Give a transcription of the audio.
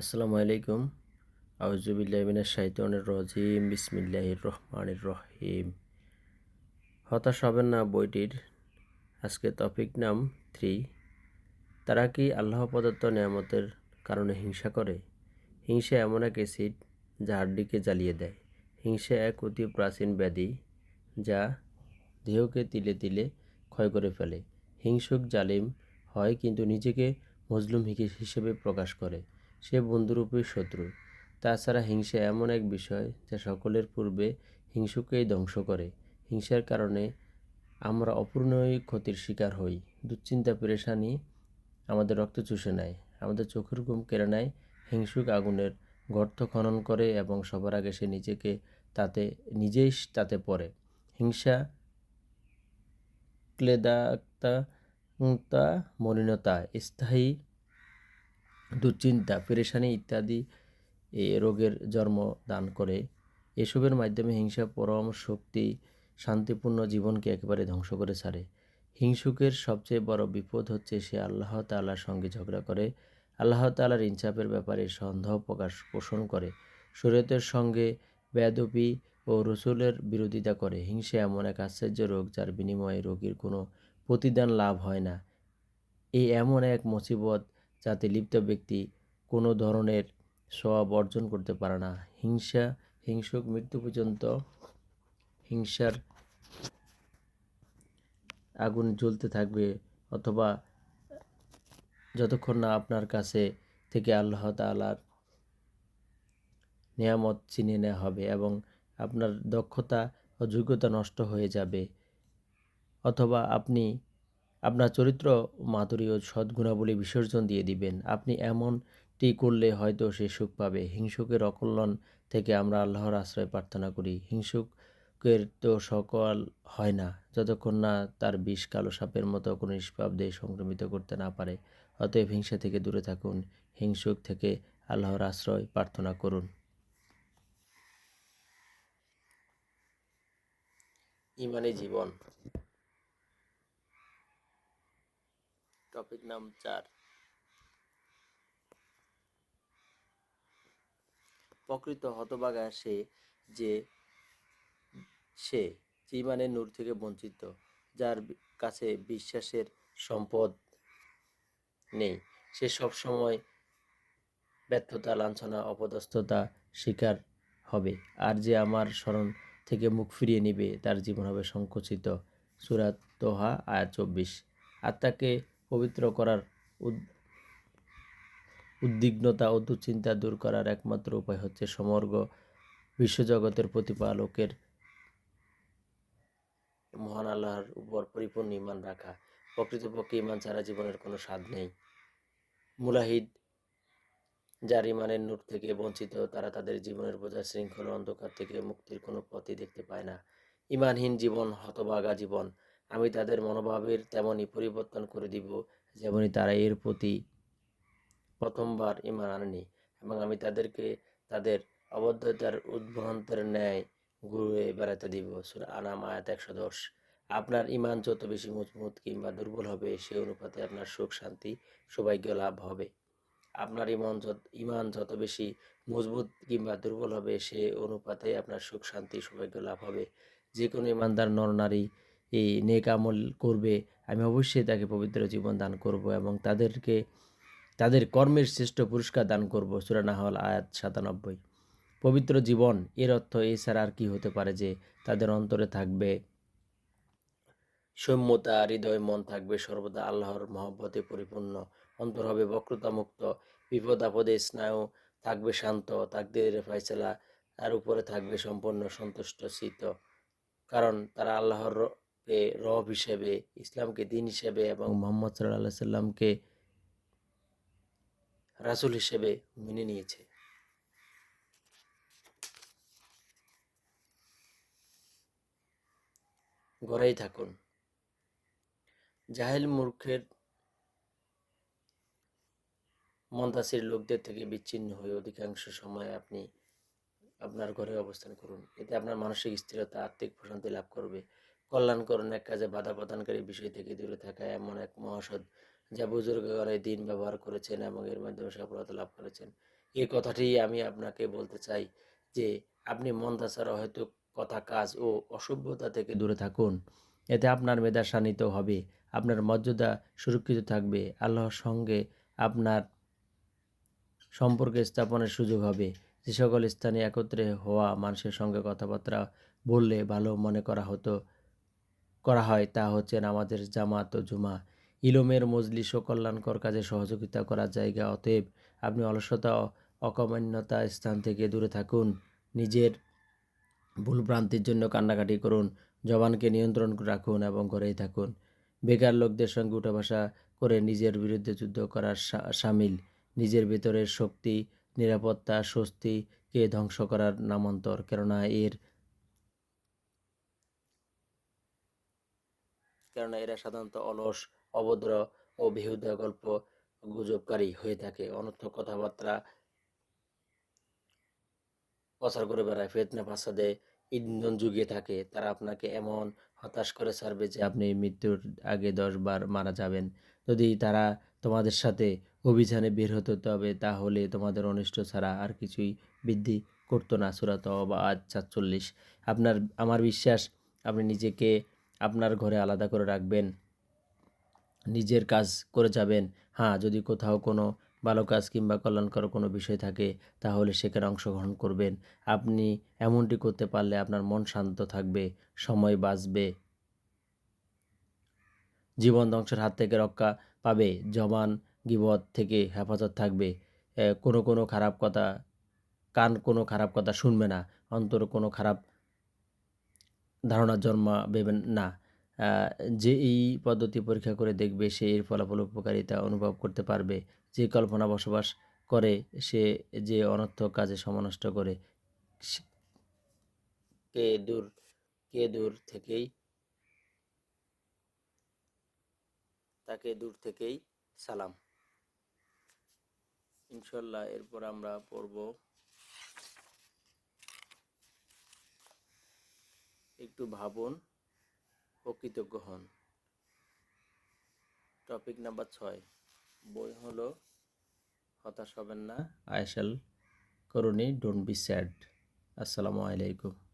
আসসালামু আলাইকুম। আউজুবিল্লাহিমিনা শাহিতনের রজিম। বিসমিল্লাহির রহমানির রহিম। হতাশ হবেন না বইটির আজকে টপিক নাম থ্রি। তারা কি আল্লাহ প্রদত্ত নিয়ামতের কারণে হিংসা করে? হিংসা এমন এক অ্যাসিড যা হাড্ডিকে জ্বালিয়ে দেয়। হিংসা এক অতি প্রাচীন ব্যাধি যা দেহকে তিলে তিলে ক্ষয় করে ফেলে। হিংসুক জালিম হয় কিন্তু নিজেকে মজলুম হিসেবে প্রকাশ করে। সে বন্ধুরূপী শত্রু। তাছাড়া হিংসা এমন এক বিষয় যা সকলের পূর্বে হিংসুকেই ধ্বংস করে। হিংসার কারণে আমরা অপূর্ণই ক্ষতির শিকার হই। দুশ্চিন্তা, পেরেশানি আমাদের রক্ত চুষে নেয়। আমাদের চোখের ঘুম কেড়ে নেয়। হিংসুক আগুনের গর্ত খনন করে এবং সবার আগে সে নিজেকে তাতে, নিজেই তাতে পড়ে। হিংসা, ক্লেদাক্তা মলিনতা, স্থায়ী দুশ্চিন্তা, পেরেশানি ইত্যাদি এ রোগের জন্ম দান করে। এসবের মাধ্যমে হিংসা, পরম শক্তি, শান্তিপূর্ণ জীবনকে একেবারে ধ্বংস করে ছাড়ে। হিংসুকের সবচেয়ে বড় বিপদ হচ্ছে সে আল্লাহ তাল্লার সঙ্গে ঝগড়া করে। আল্লাহ তাল্লার ইনসাফের ব্যাপারে সন্দেহ প্রকাশ পোষণ করে। শরীয়তের সঙ্গে বেদপি ও রসুলের বিরোধিতা করে। হিংসা এমন এক আশ্চর্য রোগ যার বিনিময়ে রোগীর কোনো প্রতিদান লাভ হয় না। এই এমন এক মুসিবত যাতে লিপ্ত ব্যক্তি কোনো ধরনের স্বভাব অর্জন করতে পারে না। হিংসা, হিংসুক মৃত্যু পর্যন্ত হিংসার আগুন জ্বলতে থাকবে অথবা যতক্ষণ না আপনার কাছে থেকে আল্লাহ তালার নিয়ামত চিনে নেওয়া হবে এবং আপনার দক্ষতা ও যোগ্যতা নষ্ট হয়ে যাবে অথবা আপনি আপনার চরিত্র মাধুরী ও সদ্গুণাবলী বিসর্জন দিয়ে দিবেন। আপনি এমনটি করলে হয়তো সে সুখ পাবে। হিংসুকের অকল্যাণ থেকে আমরা আল্লাহর আশ্রয় প্রার্থনা করি। হিংসুকের তো সকল হয় না। যতক্ষণ না তার বিষ কালো সাপের মতো কোনো নিষ্পাপ দেহ সংক্রমিত করতে না পারে, অতএব হিংসা থেকে দূরে থাকুন। হিংসুক থেকে আল্লাহর আশ্রয় প্রার্থনা করুন। ইমানি জীবন। টপিক নাম চার। প্রকৃত হতবাগা সে যে, সে ইমানের নূর থেকে বঞ্চিত, যার কাছে বিশ্বাসের সম্পদ নেই। সে সব সময় ব্যর্থতা, লাঞ্ছনা, অপদস্থতা শিকার হবে। আর যে আমার স্মরণ থেকে মুখ ফিরিয়ে নিবে, তার জীবন হবে সংকুচিত। সুরাত তোহা আয়া চব্বিশ। আত্মাকে পবিত্র করার উদ্বিগ্নতা ও দুশ্চিন্তা দূর করার একমাত্র উপায় হচ্ছে সমগ্র বিশ্বজগতের প্রতিপালকের মহান আল্লাহর উপর পরিপূর্ণ ইমান রাখা। প্রকৃতপক্ষে ইমান ছাড়া জীবনের কোনো স্বাদ নেই। মুলাহিদ, যার ইমানের নূর থেকে বঞ্চিত, তারা তাদের জীবনের বোঝা শৃঙ্খল অন্ধকার থেকে মুক্তির কোনো পথই দেখতে পায় না। ইমানহীন জীবন হতবাগা জীবন। আমি তাদের মনোভাবের তেমনই পরিবর্তন করে দিব যেমনই তারা এর প্রতি প্রথমবার ইমান আনেনি এবং আমি তাদেরকে তাদের অবদ্ধতার উদ্ভ্রান্তের ন্যায় ঘুরে বেড়াতে দিব। আনাম আয়াত একশো দশ। আপনার ইমান যত বেশি মজবুত কিংবা দুর্বল হবে, সে অনুপাতে আপনার সুখ, শান্তি, সৌভাগ্য লাভ হবে। আপনার ইমান যত ইমান যত বেশি মজবুত কিংবা দুর্বল হবে, সে অনুপাতে আপনার সুখ, শান্তি, সৌভাগ্য লাভ হবে। যে কোনো ইমানদার নর নারী এই নেক আমল করবে, আমি অবশ্যই তাকে পবিত্র জীবন দান করব এবং তাদেরকে, তাদের কর্মের শ্রেষ্ঠ পুরস্কার দান করব, সুরানাহল আয়াত সাতানব্বই। পবিত্র জীবন, এর অর্থ এছাড়া আর কি হতে পারে যে তাদের অন্তরে থাকবে সৌম্যতা, হৃদয়, মন থাকবে সর্বদা আল্লাহর মহব্বতে পরিপূর্ণ। অন্তর হবে বক্রতামুক্ত, বিপদ আপদে স্নায়ু থাকবে শান্ত তাকদের ফাইসলা তার উপরে থাকবে সম্পূর্ণ সন্তুষ্ট শীত কারণ তারা আল্লাহর রব হিসেবে, ইসলামকে দিন হিসেবে এবং মোহাম্মদ সাল্লাহ সাল্লামকে রাসুল হিসেবে মেনে নিয়েছে। ঘরেই থাকুন। জাহেল মূর্খের মন্তাসির লোকদের থেকে বিচ্ছিন্ন হয়ে অধিকাংশ সময় আপনি আপনার ঘরে অবস্থান করুন। এতে আপনার মানসিক স্থিরতা আর্থিক প্রশান্তি লাভ করবে। কল্যাণকরণ এক কাজে বাধা প্রদানকারী বিষয় থেকে দূরে থাকা এমন এক মহাসদ যা বুজুর্গরা দিন ব্যবহার করেছেন এবং এর মাধ্যমে সফলতা লাভ করেছেন। এই কথাটি আমি আপনাকে বলতে চাই যে আপনি মন্দা ছাড়া হয়তো কথা, কাজ ও অসভ্যতা থেকে দূরে থাকুন। এতে আপনার মেধা শানিত হবে, আপনার মর্যাদা সুরক্ষিত থাকবে, আল্লাহর সঙ্গে আপনার সম্পর্ক স্থাপনের সুযোগ হবে। যে সকল স্থানে একত্রে হওয়া মানুষের সঙ্গে কথাবার্তা বললে ভালো মনে করা হতো। করা হয়, তা হচ্ছে নামাজের জামাত ও জুমা। ইলমের মজলিস ও কল্যাণকর কাজে সহযোগিতা করার জায়গা, অতএব আপনি অলসতা অকমান্যতা স্থান থেকে দূরে থাকুন। নিজের ভুল ভ্রান্তির জন্য কান্নাকাটি করুন, জবানকে নিয়ন্ত্রণ রাখুন এবং ঘরেই থাকুন। বেকার লোকদের সঙ্গে উঠা করে নিজের বিরুদ্ধে যুদ্ধ করার সামিল। নিজের ভেতরের শক্তি, নিরাপত্তা, স্বস্তিকে ধ্বংস করার নামান্তর, কেননা এর কেননা এরা সাধারণত অলস, অভদ্র ও বেহুদা গল্প গুজবকারী হয়ে থাকে। অনর্থক কথাবার্তা প্রচার করে বেড়ায়। ফেতনা ফাসাদে ইন্ধন যুগিয়ে থাকে। তারা আপনাকে এমন হতাশ করে ছাড়বে যে আপনি মৃত্যুর আগে দশ বার মারা যাবেন। যদি তারা তোমাদের সাথে অভিযানে বের হতো, তবে তাহলে তোমাদের অনিষ্ট ছাড়া আর কিছুই বৃদ্ধি করতো না। সুরাত বা আজ সাতচল্লিশ। আপনার, আমার বিশ্বাস, আপনি নিজেকে আপনার ঘরে আলাদা করে রাখবেন, নিজের কাজ করে যাবেন। হ্যাঁ যদি কোথাও কোনো ভালো কাজ কিংবা কল্যাণকর কোনো বিষয় থাকে, তাহলে সেখানে অংশগ্রহণ করবেন। আপনি এমনটি করতে পারলে আপনার মন শান্ত থাকবে, সময় বাঁচবে। জীবন ধ্বংসের হাত থেকে রক্ষা পাবে, জবান গিবত থেকে হেফাজত থাকবে। কোনো কোনো খারাপ কথা, কান কোনো খারাপ কথা শুনবে না, অন্তর কোনো খারাপ ধারণা জন্মাবেন না। যে এই পদ্ধতি পরীক্ষা করে দেখবে সে এর ফলাফল উপকারিতা অনুভব করতে পারবে। যে কল্পনা বসবাস করে, সে যে অনর্থক কাজে সমানষ্ট করে কে দূর কে দূর থেকেই তাকে দূর থেকেই সালাম। ইনশাল্লাহ এরপর আমরা পড়ব একটু ভাবুন ও কৃতজ্ঞ হন। টপিক নাম্বার ছয়। বই হলো, হতাশ হবেন না। আয়সাল করুনি ডোন্ট বি স্যাড আসসালামু আলাইকুম।